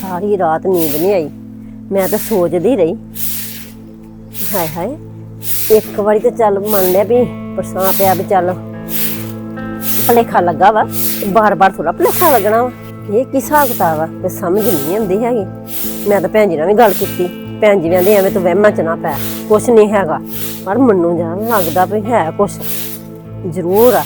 ਸਾਰੀ ਰਾਤ ਨੀਂਦ ਨਹੀਂ ਆਈ। ਮੈਂ ਤਾਂ ਸੋਚਦੀ ਰਹੀ। ਹਾਏ ਹਾਏ, ਇੱਕ ਵਾਰੀ ਤਾਂ ਚੱਲ ਮੰਨ ਲਿਆ ਵੀ ਪਰਸਾਂ ਪਿਆ ਵੀ ਚੱਲ। ਭਲੇਖਾ ਲੱਗਾ ਵਾ, ਬਾਰ-ਬਾਰ ਥੋੜਾ ਭਲੇਖਾ ਲੱਗਣਾ ਵਾ। ਇਹ ਕੀ ਹਿਸਾਬ ਕਿਤਾਬ ਆ? ਤੇ ਸਮਝ ਨਹੀਂ ਆਉਂਦੀ ਹੈਗੀ। ਮੈਂ ਤਾਂ ਭੈਣ ਜੀ ਨਾਲ ਵੀ ਗੱਲ ਕੀਤੀ। ਭੈਣ ਜੀ ਕਹਿੰਦੇ ਐਵੇਂ ਤੂੰ ਵਹਿਮਾਂ ਚ ਨਾ ਪੈ। ਕੁਛ ਨਹੀਂ ਹੈਗਾ। ਪਰ ਮੈਨੂੰ ਜਾਣ ਲੱਗਦਾ ਵੀ ਹੈ ਕੁਛ। ਜ਼ਰੂਰ ਆ।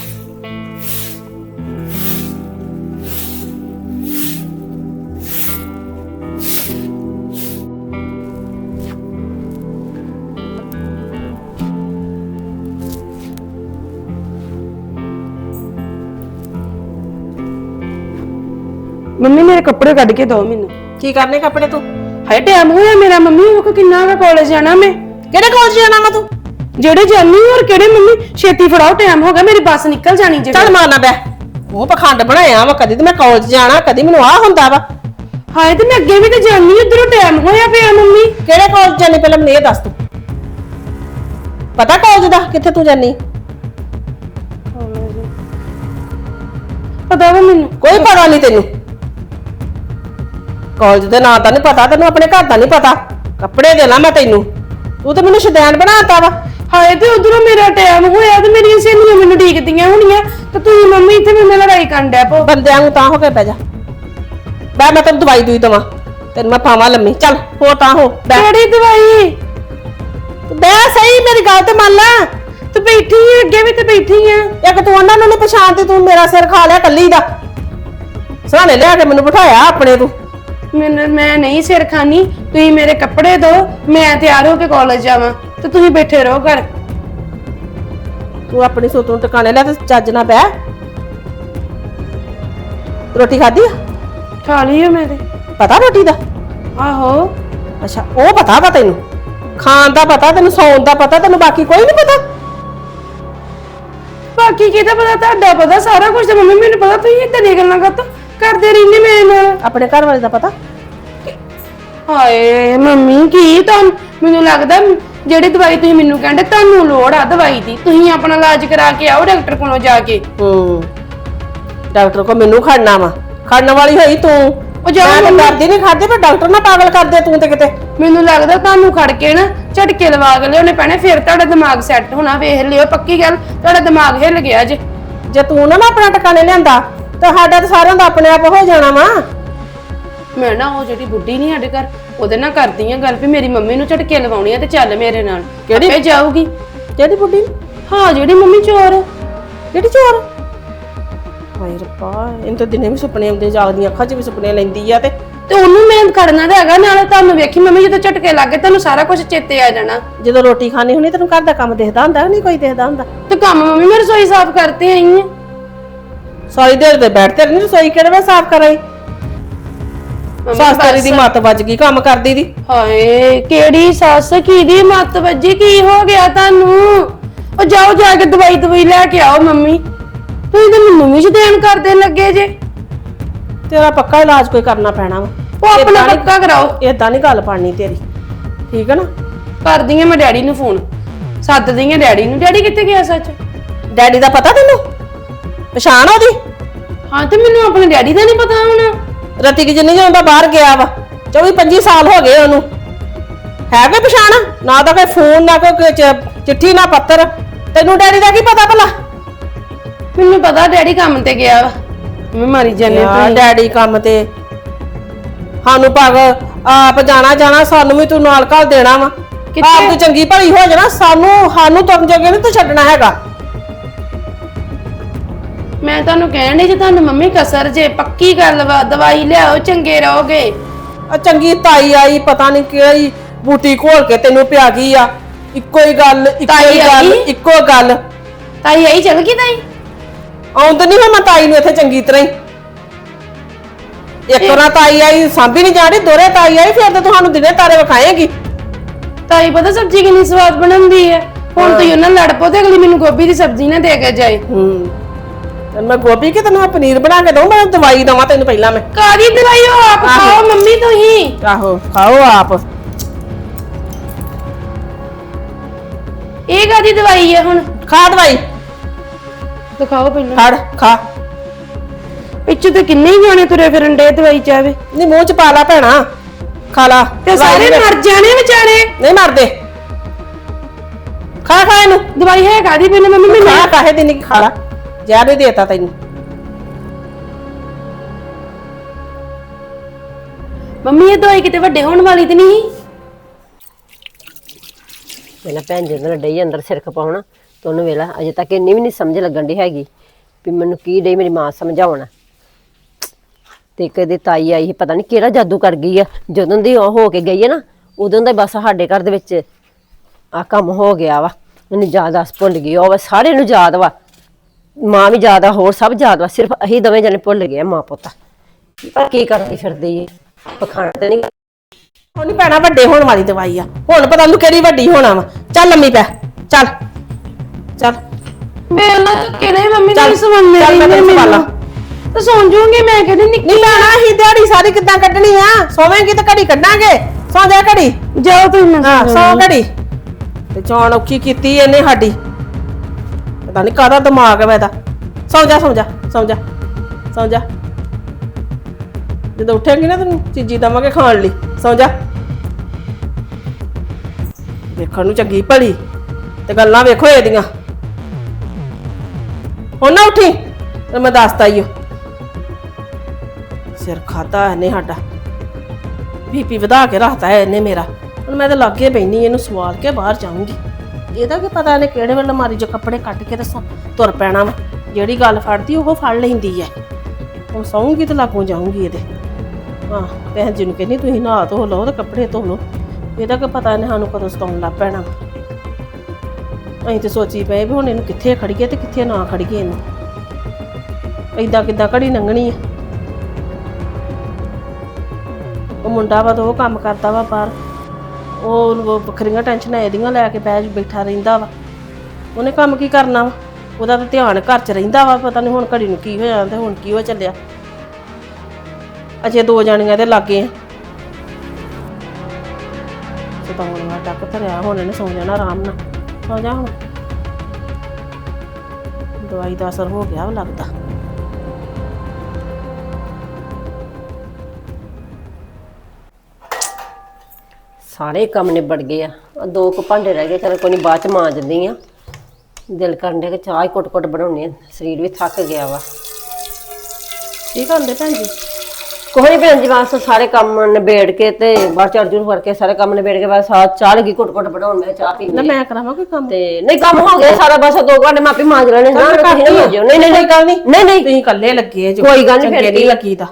ਮੰਮੀ ਮੇਰੇ ਕੱਪੜੇ ਕੱਢ ਕੇ ਦਿਓ ਮੈਨੂੰ। ਕੀ ਕਰਨੇ ਕੱਪੜੇ ਤੂੰ? ਹਾਏ ਟਾਈਮ ਹੋਇਆ ਮੇਰਾ ਮੰਮੀ ਉਹ ਕਿੰਨਾ ਵਾ ਕਾਲਜ ਜਾਣਾ ਮੈਂ। ਕਿਹੜੇ ਕਾਲਜ ਜਾਣਾ ਵਾ ਤੂੰ? ਜਿਹੜੇ ਜਾਨੀ ਹੋਰ ਕਿਹੜੇ ਮੰਮੀ ਛੇਤੀ ਫੜਾਓ ਟਾਈਮ ਹੋ ਗਿਆ ਮੇਰੀ ਬੱਸ ਨਿਕਲ ਜਾਣੀ ਜੇ। ਚੱਲ ਮਾਰਨਾ ਬੈ ਉਹ ਪਖੰਡ ਬਣਾਇਆ ਵਾ ਕਦੀ ਤੇ ਮੈਂ ਕਾਲਜ ਜਾਣਾ ਕਦੀ ਮੈਨੂੰ ਆ ਹੁੰਦਾ ਵਾ। ਹਾਏ ਤੇ ਮੈਂ ਅੱਗੇ ਵੀ ਤੇ ਜਾਨੀ ਉਧਰੋਂ ਟਾਈਮ ਹੋਇਆ ਪਿਆ ਮੰਮੀ। ਕਿਹੜੇ ਕਾਲਜ ਜਾਣੇ ਪਹਿਲਾਂ ਮੈਨੂੰ ਇਹ ਦੱਸ ਤੂੰ। ਪਤਾ ਕਾਲਜ ਦਾ ਕਿੱਥੇ ਤੂੰ ਜਾਨੀ? ਪਤਾ ਵਾ ਮੈਨੂੰ। ਕੋਈ ਪਤਾ ਨਹੀਂ ਤੈਨੂੰ। ਕਾਲਜ ਦੇ ਨਾਂ ਤਾਂ ਨਹੀਂ ਪਤਾ ਤੈਨੂੰ ਆਪਣੇ ਘਰ ਦਾ ਨਹੀਂ ਪਤਾ। ਕੱਪੜੇ ਦੇ ਲਾ ਮੈਂ ਤੈਨੂੰ। ਤੂੰ ਤੇ ਮੈਨੂੰ ਸ਼ੈਤਾਨ ਬਣਾਤਾ ਵਾ। ਹਾਏ ਤੇ ਉਧਰੋਂ ਮੇਰਾ ਟਾਈਮ ਹੋਇਆ ਤੇ ਮੇਰੀਆਂ ਸਹੇਲੀਆਂ ਮੈਨੂੰ ਡੀਕਦੀਆਂ ਹੋਣੀਆਂ। ਤੇ ਤੁਸੀਂ ਮੰਮੀ ਇੱਥੇ ਮੇਰੇ ਨਾਲ ਲੜਾਈ ਕਰਨ ਡੈ ਪੋ ਬੰਦਿਆਂ ਨੂੰ ਤਾਂ ਹੋ ਕੇ ਬਹਿ ਜਾ। ਬੈ ਮੈਂ ਤੈਨੂੰ ਦਵਾਈ ਦੂਈ ਦਵਾਂ। ਤੈਨੂੰ ਮੈਂ ਪਾਵਾਂ ਲੰਮੀ। ਚੱਲ ਹੋ ਤਾਂ ਹੋ ਬੈ ਕਿਹੜੀ ਦਵਾਈ? ਬੈ ਸਹੀ ਮੇਰੀ ਗੱਲ ਤੇ ਮੰਨ ਲੈ। ਤੂੰ ਬੈਠੀ ਆ ਅੱਗੇ ਵੀ ਤੇ ਬੈਠੀ ਆ। ਇੱਕ ਤੂੰ ਉਹਨਾਂ ਨੂੰ ਨਹੀਂ ਪਛਾਣਦੀ ਤੂੰ ਮੇਰਾ ਸਿਰ ਖਾ ਲਿਆ ਕੱਲੀ ਦਾ। ਸਰਾਣੇ ਲਿਆ ਕੇ ਮੈਨੂੰ ਬਿਠਾਇਆ ਆਪਣੇ ਤੂੰ। ਮੈਨੂੰ ਮੈਂ ਨਹੀਂ ਸਿਰ ਖਾਨੀ। ਤੁਸੀਂ ਮੇਰੇ ਕੱਪੜੇ ਦਿਓ ਮੈਂ ਤਿਆਰ ਹੋ ਕੇ ਕਾਲਜ ਜਾਵਾਂ। ਤੇ ਤੁਸੀਂ ਬੈਠੇ ਰਹੋ ਘਰ। ਤੂੰ ਆਪਣੀ ਸੁੱਤ ਨੂੰ ਟਿਕਾਣੇ ਲੈ ਤੇ ਚੱਜ ਨਾ ਬਹਿ। ਰੋਟੀ ਖਾਧੀ ਆ? ਖਾ ਲਈ ਮੈਂ ਤੇ। ਪਤਾ ਰੋਟੀ ਦਾ? ਆਹੋ। ਅੱਛਾ ਉਹ ਪਤਾ ਵਾ ਤੈਨੂੰ? ਖਾਣ ਦਾ ਪਤਾ ਤੈਨੂੰ ਸੌਣ ਦਾ ਪਤਾ ਤੈਨੂੰ ਬਾਕੀ ਕੋਈ ਨਹੀਂ ਪਤਾ? ਬਾਕੀ ਕਿਹਦਾ ਪਤਾ? ਤੁਹਾਡਾ ਪਤਾ ਸਾਰਾ ਕੁਝ ਤੇ ਮੰਮੀ ਮੈਨੂੰ ਪਤਾ। ਤੁਸੀਂ ਇਦਾਂ ਦੀਆਂ ਗੱਲਾਂ ਕਰਤੋ। ਕਰਦੇ ਰਹਿੰਦੇ ਮੇਰੇ ਨਾਲ? ਆਪਣੇ ਘਰ ਵਾਲੇ ਦਾ ਪਤਾ? ਹਾਏ ਮੰਮੀ ਕੀ ਤਾਂ ਮੈਨੂੰ ਲੱਗਦਾ ਜਿਹੜੀ ਦਵਾਈ ਤੁਸੀਂ ਮੈਨੂੰ ਕਹਿੰਦੇ ਤੁਹਾਨੂੰ ਲੋੜ ਆ ਦਵਾਈ ਦੀ। ਤੁਸੀਂ ਆਪਣਾ ਇਲਾਜ ਕਰਾ ਕੇ ਆਓ ਡਾਕਟਰ ਕੋਲੋਂ ਜਾ ਕੇ। ਹੂੰ। ਡਾਕਟਰ ਕੋ ਮੈਨੂੰ ਖੜਨਾ ਵਾ। ਖੜਨ ਵਾਲੀ ਹੋਈ ਤੂੰ। ਉਹ ਜਾ ਮੈਂ ਤਾਂ। ਡਰਦੀ ਨਹੀਂ ਖਾਦੇ ਪਰ ਡਾਕਟਰ ਨਾ ਪਾਗਲ ਕਰ ਦੇ ਤੂੰ ਤੇ ਕਿਤੇ। ਮੈਨੂੰ ਲੱਗਦਾ ਤੁਹਾਨੂੰ ਖੜ ਕੇ ਨਾ ਝਟਕੇ ਲਵਾ ਕੇ ਲਿਆਉਣੇ ਪੈਣੇ ਫਿਰ ਤੁਹਾਡਾ ਦਿਮਾਗ ਸੈੱਟ ਹੋਣਾ। ਵੇਖ ਲਿਓ ਪੱਕੀ ਗੱਲ ਤੁਹਾਡਾ ਦਿਮਾਗ ਹਿੱਲ ਗਿਆ ਜੇ। ਜੇ ਤੂੰ ਨਾ ਨਾ ਆਪਣਾ ਟਿਕਾਣੇ ਲਿਆਂਦਾ ਤਾਂ ਸਾਡਾ ਤਾਂ ਸਾਰਿਆਂ ਦਾ ਆਪਣੇ ਆਪ ਹੋ ਜਾਣਾ ਵਾ। ਮੈਂ ਨਾ ਉਹ ਜਿਹੜੀ ਬੁੱਢੀ ਨਹੀਂ ਸਾਡੇ ਘਰ ਉਹਦੇ ਨਾਲ ਕਰਦੀ ਆ ਗੱਲ ਵੀ ਮੇਰੀ ਮੰਮੀ ਨੂੰ ਝਟਕੇ ਲਵਾਉਣੀ ਆ ਤੇ ਚੱਲ ਮੇਰੇ ਨਾਲ। ਕਿਹੜੀ? ਆਪੇ ਜਾਊਗੀ। ਜਿਹੜੀ ਬੁੱਢੀ? ਹਾਂ ਜਿਹੜੀ ਮੰਮੀ ਚੋਰ। ਆ। ਜਿਹੜੀ ਚੋਰ? ਹਾਏ ਰੱਬਾ ਇਹਨੂੰ ਤਾਂ ਦਿਨੇ ਵੀ ਸੁਪਨੇ ਆਉਂਦੇ ਜਾਗਦੀਆਂ ਅੱਖਾਂ 'ਚ ਵੀ ਸੁਪਨੇ ਲੈਂਦੀ ਆ ਤੇ। ਤੇ ਉਹਨੂੰ ਮੈਂ ਕਰਨਾ ਤਾਂ ਹੈਗਾ ਨਾਲੇ ਤੁਹਾਨੂੰ ਵੇਖੀ ਮੰਮੀ ਜਦੋਂ ਝਟਕੇ ਲੱਗੇ ਤੁਹਾਨੂੰ ਸਾਰਾ ਕੁਝ ਚੇਤੇ ਆ ਜਾਣਾ। ਜਦੋਂ ਰੋਟੀ ਖਾਣੀ ਹੁੰਦੀ ਤੈਨੂੰ ਘਰ ਦਾ ਕੰਮ ਦਿਖਦਾ ਹੁੰਦਾ ਨਹੀਂ ਕੋਈ ਦਿਖਦਾ ਹੁੰਦਾ। ਤੇ ਕੰਮ ਮੰਮੀ ਮੈਂ ਰਸੋਈ ਸਾਫ਼ ਕਰਤੇ ਆਈ ਆ। ਸਾਰੀ ਦੇਰ ਦੇ ਬੈਠ ਤੇ ਨਹੀਂ ਰਸੋਈ ਕਿਹੜੇ ਵੇ ਸਾਫ਼ ਕਰਾਈ? ਸੱਸ ਤੇਰੀ ਦੀ ਮੱਤ ਵੱਜ ਗਈ ਕੰਮ ਕਰਦੀ ਦੀ। ਹਾਏ ਕਿਹੜੀ ਸੱਸ ਕਿਹਦੀ ਮੱਤ ਵੱਜੀ ਕੀ ਹੋ ਗਿਆ ਤੁਹਾਨੂੰ? ਉਹ ਜਾਓ ਜਾ ਕੇ ਦਵਾਈ ਦਵਾਈ ਲੈ ਕੇ ਆਓ ਮੰਮੀ। ਤੁਸੀਂ ਤਾਂ ਮੈਨੂੰ ਵੀ ਸ਼ਦੈਨ ਕਰਦੇ ਲੱਗੇ ਜੇ। ਤੇਰਾ ਪੱਕਾ ਇਲਾਜ ਕੋਈ ਕਰਨਾ ਪੈਣਾ ਵਾ। ਉਹ ਆਪਣਾ ਏਦਾਂ ਨੀ- ਪੱਕਾ ਕਰਾਓ। ਏਦਾਂ ਨਹੀਂ ਗੱਲ ਪਾਣੀ ਤੇਰੀ। ਠੀਕ ਹੈ ਨਾ? ਕਰਦੀ ਆ ਮੈਂ ਡੈਡੀ ਨੂੰ ਫੋਨ। ਸੱਦਦੀ ਆ ਡੈਡੀ ਨੂੰ। ਡੈਡੀ ਕਿੱਥੇ ਗਿਆ ਸੱਚ? ਡੈਡੀ ਦਾ ਪਤਾ ਤੈਨੂੰ? ਪਛਾਣ ਆ ਉਹਦੀ? ਹਾਂ ਤੇ ਮੈਨੂੰ ਆਪਣੇ ਡੈਡੀ ਦਾ ਨਹੀਂ ਪਤਾ ਹੁਣ। ਰਤੀ ਕਿ ਜਿੰਨੀ ਜਾਂਦਾ ਬਾਹਰ ਗਿਆ ਵਾ 24 25 ਸਾਲ ਹੋ ਗਏ ਉਹਨੂੰ। ਹੈ ਕੋਈ ਪਛਾਣ? ਨਾ ਤਾਂ ਕੋਈ ਫੋਨ ਨਾ ਕੋਈ ਚ- ਚਿੱਠੀ ਨਾ ਪੱਤਰ। ਤੈਨੂੰ ਡੈਡੀ ਦਾ ਕੀ ਪਤਾ ਭਲਾ? ਮੈਨੂੰ ਪਤਾ ਡੈਡੀ ਕੰਮ ਤੇ ਗਿਆ ਵਾ। ਮੈਂ ਮਾਰੀ ਜਾਨੇ ਯਾਰ ਡੈਡੀ ਕੰਮ ਤੇ। ਸਾਨੂੰ ਪਗ ਆਪ ਜਾਣਾ ਜਾਣਾ ਸਾਨੂੰ ਵੀ ਤੂੰ ਨਾਲ ਘੱਲ ਦੇਣਾ ਵਾ। ਕਿੱਥੇ? ਆਪ ਤੂੰ ਚੰਗੀ ਭਲੀ ਹੋ ਜਾਣਾ ਸਾਨੂੰ ਸਾਨੂੰ ਤੁਰਨ ਜੋਗੇ ਨਹੀਂ ਤੂੰ ਛੱਡਣਾ ਹੈਗਾ। ਮੈਂ ਤੁਹਾਨੂੰ ਕਹਿਣ ਡਈ ਜੇ ਤੁਹਾਨੂੰ ਮੰਮੀ ਕਸਰ ਜੇ ਪੱਕੀ ਗੱਲ ਵਾ ਦਵਾਈ ਲਿਆਓ ਚੰਗੇ ਰਹੋਗੇ। ਆ ਚੰਗੀ ਤਾਈ ਆਈ ਪਤਾ ਨਹੀਂ ਕਿਹੜੀ ਬੂਟੀ ਘੋਲ ਕੇ ਤੈਨੂੰ ਪਿਆ ਗਈ ਆ। ਇੱਕੋ ਹੀ ਗੱਲ ਇੱਕੋ ਤਾਈ ਹੀ ਗੱਲ ਆਈ? ਇੱਕੋ ਗੱਲ। ਤਾਈ ਆਈ ਚਲ ਗਈ ਤਾਈ? ਆਉਂਦ ਨਹੀਂ ਮੈਂ ਤਾਈ ਨੂੰ ਇੱਥੇ ਚੰਗੀ ਤਰ੍ਹਾਂ ਹੀ। ਇੱਕ ਵਾਰ ਤਾਈ ਆਈ ਸਾਂਭੀ ਨਹੀਂ ਜਾਣੀ ਦੋਰੇ ਤਾਈ ਆਈ ਫਿਰ ਤਾਂ ਤੁਹਾਨੂੰ ਦਿਨੇ ਤਾਰੇ ਵਿਖਾਏਗੀ। ਤਾਈ ਪਤਾ ਸਬਜ਼ੀ ਕਿੰਨੀ ਸਵਾਦ ਬਣਾਉਂਦੀ ਹੈ ਹੁਣ ਤੁਸੀਂ ਉਹਨਾਂ ਨਾਲ ਲੜ ਪਓ ਤੇ ਅਗਲੀ ਮੈਨੂੰ ਗੋਭੀ ਦੀ ਸਬਜ਼ੀ ਨਾ ਦੇ ਕੇ ਜਾਏ। ਹੂੰ। ਤੇ ਮੈਂ ਗੋਭੀ ਕਿ ਤੈਨੂੰ ਮੈਂ ਪਨੀਰ ਬਣਾ ਕੇ ਦਊਂ? ਮੈਂ ਦਵਾਈ ਦਵਾਂ ਤੈਨੂੰ ਪਹਿਲਾਂ ਮੈਂ। ਕਾਦੀ ਦਵਾਈ ਉਹ ਆਪ ਖਾਓ ਮੰਮੀ ਤੁਸੀਂ। ਆਹੋ ਖਾਓ ਆਪ। ਇਹ ਕਾਦੀ ਦਵਾਈ ਹੈ ਹੁਣ? ਖਾ ਦਵਾਈ। ਦਿਖਾਓ ਪਹਿਲਾਂ। ਫੜ ਖਾ। ਪਿੱਛੇ ਤੇ ਕਿੰਨੇ ਹੀ ਜਾਣੇ ਤੁਰੇ ਫਿਰਨ ਡੇ ਦਵਾਈ ਚਾਵੇ ਨਹੀਂ ਮੂੰਹ ਚ ਪਾ ਲਾ ਭੈਣਾ। ਖਾ ਲਾ। ਤੇ ਸਾਰੇ ਮਰ ਜਾਣੇ ਵਿਚਾਰੇ। ਨਹੀਂ ਮਰਦੇ। ਖਾ ਖਾ ਇਹਨੂੰ। ਦਵਾਈ ਹੈ ਕਾਦੀ ਪਹਿਲੇ? ਮੰਮੀ ਖਾ ਕਾਹੇ ਦੀ ਨਹੀਂ ਖਾ ਲਾ। ਜ਼ਹਿਰ ਹੀ ਦੇਤਾ ਤੈਨੂੰ। ਮੰਮੀ, ਇਹ ਦਵਾਈ ਕਿਤੇ ਵੱਡੇ ਹੋਣ ਵਾਲੀ ਤੇ ਨਹੀਂ? ਮੇਰਾ ਭੈਣ ਜੀ ਨਾਲ ਡਈ ਅੰਦਰ ਸਿਰ ਖਪਾਉਣਾ ਤੇ ਉਹਨੂੰ ਵੇਲਾ, ਅਜੇ ਤੱਕ ਇੰਨੀ ਵੀ ਨਹੀਂ ਸਮਝ ਲੱਗਣ ਦੀ ਹੈਗੀ ਵੀ ਮੈਨੂੰ ਕੀ ਡਈ ਮੇਰੀ ਮਾਂ ਸਮਝਾਉਣਾ। ਤੇ ਕਦੇ ਤਾਈ ਆਈ ਸੀ, ਪਤਾ ਨਹੀਂ ਕਿਹੜਾ ਜਾਦੂ ਕਰ ਗਈ ਆ। ਜਦੋਂ ਦੀ ਉਹ ਹੋ ਕੇ ਗਈ ਹੈ ਨਾ, ਉਦੋਂ ਦਾ ਹੀ ਬਸ ਸਾਡੇ ਘਰ ਦੇ ਵਿੱਚ ਆ ਕੰਮ ਹੋ ਗਿਆ ਵਾ। ਮੈਨੂੰ ਯਾਦ ਆਸ ਭੁੱਲ ਗਈ। ਉਹ ਵਾ ਸਾਰੇ ਨੂੰ ਯਾਦ ਵਾ ਮਾਂ ਵੀ ਯਾਦ ਆ ਹੋਰ ਸਭ ਯਾਦ ਵਾ ਸਿਰਫ ਅਸੀਂ ਦੋਵੇਂ ਜਣੇ ਭੁੱਲ ਗਏ ਆ ਮਾਂ ਪੁੱਤ। ਪਰ ਕੀ ਕਰਦੀ ਫਿਰਦੀ ਏ ਪਖੰਡ ਤੇ ਨਹੀਂ ਹੁਣ ਨਹੀਂ ਪੈਣਾ ਵੱਡੇ ਹੋਣ ਵਾਲੀ ਦਵਾਈ ਆ। ਹੁਣ ਪਤਾ ਨੂੰ ਕਿਹੜੀ ਵੱਡੀ ਹੋਣਾ ਵਾ। ਚੱਲ ਲੰਮੀ ਪੈ। ਚੱਲ। ਚੱਲ। ਮੈਂ ਉਹਨਾਂ ਤੋਂ ਕਿਹਨੇ ਮੰਮੀ ਚੱਲ, ਨਹੀਂ ਸੁਣਨੇ ਚੱਲ ਮੈਂ ਤੈਨੂੰ ਸੰਭਾਲਾਂ। ਤੇ ਸੌਂ ਜੂਗੀ ਮੈਂ ਕਹਿੰਦੀ ਨਿੱਕੀ ਨਹੀਂ ਲੈਣਾ ਹੀ ਦਿਹਾੜੀ ਸਾਰੀ ਕਿੱਦਾਂ ਕੱਢਣੀ ਆ? ਸੋਵੇਂਗੀ ਤਾਂ ਘੜੀ ਕੱਢਾਂਗੇ। ਸੌ ਜਾ ਘੜੀ। ਜਾਓ ਤੁਸੀਂ ਮੈਂ ਹਾਂ ਸੌ ਘੜੀ। ਤੇ ਚੌਣ ਔਖੀ ਕੀਤੀ ਇਹਨੇ ਸਾਡੀ। ਪਤਾ ਨਹੀਂ ਕਾਹਦਾ ਦਿਮਾਗ ਹੈ ਇਹਦਾ ਸੌਂ ਜਾ, ਸੌ ਜਾ ਸੌ ਜਾ ਸੌ ਜਾ। ਜਦੋਂ ਉੱਠੇਂਗੀ ਨਾ ਤੈਨੂੰ, ਚੀਜੀ ਦਵਾਂਗੇ ਖਾਣ ਲਈ। ਸੌ ਜਾ। ਦੇਖਣ ਨੂੰ ਚੰਗੀ ਭਲੀ ਤੇ ਗੱਲਾਂ ਵੇਖੋ ਇਹਦੀਆਂ। ਹੁਣ ਨਾ ਉੱਠੀ, ਤੇ ਮੈਂ ਦੱਸਤਾ ਈ ਸਿਰ ਖਾਤਾ ਇਹਨੇ ਸਾਡਾ। ਬੀਪੀ ਵਧਾ ਕੇ ਰੱਖਤਾ ਹੈ ਇਹਨੇ ਮੇਰਾ। ਹੁਣ ਮੈਂ ਤਾਂ ਲਾਗੇ ਬੈਣੀ, ਇਹਨੂੰ ਸਵਾਲ ਕੇ ਬਾਹਰ ਜਾਊਂਗੀ। ਇਹਦਾ ਕੀ ਪਤਾ ਨੇ ਕਿਹੜੇ ਵੇਲੇ ਮਾਰੀ ਜੋ ਕੱਪੜੇ ਕੱਟ ਕੇ ਤੇ ਤੁਰ ਪੈਣਾ ਵਾ। ਜਿਹੜੀ ਗੱਲ ਫੜਦੀ ਉਹ ਫੜ ਲੈਂਦੀ ਐ। ਹੁਣ ਸੌਂਗੀ ਤੇ ਲਾਗੋਂ ਜਾਊਂਗੀ ਇਹਦੇ। ਹਾਂ ਭੈਣ ਜੀ ਨੂੰ ਕਹਿੰਦੀ, ਤੁਸੀਂ ਨਹਾ ਧੋ ਲਓ ਤੇ ਕੱਪੜੇ ਧੋ ਲਓ। ਇਹਦਾ ਕੀ ਪਤਾ ਨੇ ਸਾਨੂੰ ਕਦੋਂ ਸਤਾਉਣ ਲੱਗ ਪੈਣਾ ਵਾ। ਅਸੀਂ ਤੇ ਸੋਚੀ ਪਏ ਵੀ ਹੁਣ ਇਹਨੂੰ ਕਿੱਥੇ ਖੜੀਏ ਤੇ ਕਿੱਥੇ ਨਾ ਖੜੀਏ ਇਹਨੂੰ। ਏਦਾਂ ਕਿੱਦਾਂ ਘੜੀ ਲੰਘਣੀ ਹੈ ਉਹ ਮੁੰਡਾ ਵਾ ਤਾਂ ਉਹ ਕੰਮ ਕਰਦਾ ਵਾ ਬਾਹਰ। ਉਹ ਵੱਖਰੀਆਂ ਟੈਨਸ਼ਨਾਂ ਇਹਦੀਆਂ ਲੈ ਕੇ ਬੈਠ ਬੈਠਾ ਰਹਿੰਦਾ ਵਾ। ਉਹਨੇ ਕੰਮ ਕੀ ਕਰਨਾ ਵਾ? ਉਹਦਾ ਤਾਂ ਧਿਆਨ ਘਰ 'ਚ ਰਹਿੰਦਾ ਵਾ, ਪਤਾ ਨਹੀਂ ਹੁਣ ਘੜੀ ਨੂੰ ਕੀ ਹੋਇਆ ਤੇ ਹੁਣ ਕੀ ਹੋ ਚੱਲਿਆ। ਅਜੇ ਦੋ ਜਾਣੀਆਂ ਦੇ ਲਾਗੇ ਆ। ਸਤਾਉਣ ਵਾਲਾ ਟੱਕ ਧਰਿਆ, ਹੁਣ ਇਹਨੇ ਸੌਂ ਜਾਣਾ ਆਰਾਮ ਨਾਲ। ਸੌਂ ਜਾ ਹੁਣ। ਦਵਾਈ ਦਾ ਅਸਰ ਹੋ ਗਿਆ ਵਾ ਲੱਗਦਾ। ਸਾਰੇ ਕੰਮ ਨਿਬੜ ਗਏ ਆ। ਆਹ ਦੋ ਕੁ ਭਾਂਡੇ ਰਹਿ ਗਏ ਚਲ ਕੋਈ ਨਹੀਂ ਬਾਅਦ ਚ ਮਾਂਜਦੀ ਆ। ਦਿਲ ਕਰਨ ਡਿਆ ਕਿ ਚਾਹ ਹੀ ਕੁੱਟ-ਕੁੱਟ ਬਣਾਉਣੀ ਆ ਸਰੀਰ ਵੀ ਥੱਕ ਗਿਆ ਵਾ। ਕੀ ਕਰਦੇ ਭੈਣ ਜੀ? ਕੋਈ ਨਹੀਂ ਭੈਣ ਜੀ ਬਸ ਸਾਰੇ ਕੰਮ ਨਿਬੇੜ ਕੇ ਤੇ ਬਾਹਰ ਚੜ ਜੂ ਕਰਕੇ ਸਾਰੇ ਕੰਮ ਨਿਬੇੜ ਕੇ ਬਸ ਆ ਚਾਹ ਲੱਗੀ ਕੁੱਟ-ਕੁੱਟ ਬਣਾਉਣ ਮੈਂ ਚਾਹ ਪੀ ਨਾ ਮੈਂ ਕਰਾਵਾਂ ਕੋਈ ਕੰਮ? ਤੇ ਨਹੀਂ ਕੰਮ ਹੋ ਗਿਆ ਸਾਰਾ ਬਸ ਦੋ ਘੰਟੇ ਮਾਪੀ ਮਾਂਜ ਲੈਣੇ ਤੁਸੀਂ ਨਾ ਮਾਂਜਿਓ। ਨਹੀਂ ਨਹੀਂ ਕੋਈ ਗੱਲ ਨਹੀਂ ਨਹੀਂ ਨਹੀਂ। ਤੁਸੀਂ ਇਕੱਲੇ ਲੱਗੇ ਜੋ ਕੋਈ ਗੱਲ ਨੀ, ਫਿਰ ਚੰਗੇ ਕੀ ਨਹੀਂ ਆ। ਲੱਗੀਦਾ।